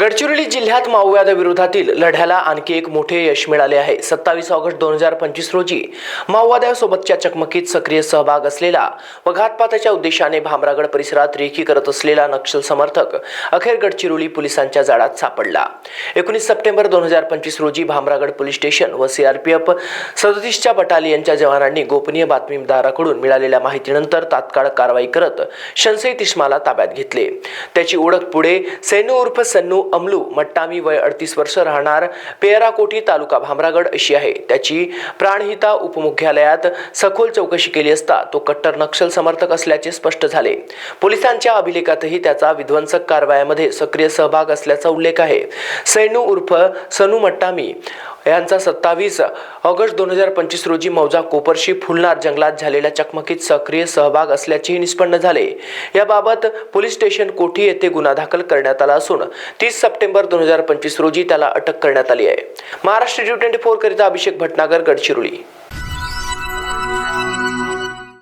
गडचिरोली जिल्ह्यात माओवाद्याविरोधातील लढ्याला आणखी एक मोठे यश मिळाले आहे. सत्तावीस ऑगस्ट दोन हजार पंचवीस रोजी माओवाद्यासोबतच्या चकमकीत सक्रिय सहभाग असलेला व घातपाताच्या उद्देशाने भामरागड परिसरात रेखी करत असलेला नक्षल समर्थक अखेर गडचिरोली पोलिसांच्या जाळ्यात सापडला. एकोणीस सप्टेंबर दोन हजार पंचवीस रोजी भामरागड पोलीस स्टेशन व सीआरपीएफ सदतीसच्या बटालियनच्या जवानांनी गोपनीय बातमीदाराकडून मिळालेल्या माहितीनंतर तात्काळ कारवाई करत शनसई इस्माला ताब्यात घेतले. त्याची ओळख पुढे सैनू उर्फ सन्नू अमलू मट्टामी वय अडतीस वर्ष राहणार पेयराकोठी तालुका भामरागड अशी आहे. त्याची प्राणहिता उपमुख्यालयात सखोल चौकशी केली असता तो कट्टर नक्षल समर्थक असल्याचे स्पष्ट झाले. पोलिसांच्या अभिलेखातही त्याचा विध्वंसक कारवायामध्ये सक्रिय सहभाग असल्याचा उल्लेख आहे. सैनू उर्फ सनू मट्टामी यांचा सत्तावीस ऑगस्ट दोन हजार पंचवीस रोजी मौजा कोपरशी फुलनार जंगलात झालेल्या चकमकीत सक्रिय सहभाग असल्याचेही निष्पन्न झाले. याबाबत पोलीस स्टेशन कोठी येथे गुन्हा दाखल करण्यात आला असून तीस सप्टेंबर दोन हजार पंचवीस रोजी त्याला अटक करण्यात आली आहे. महाराष्ट्र टी ट्वेंटी फोर करिता अभिषेक भटनागर गडचिरोली.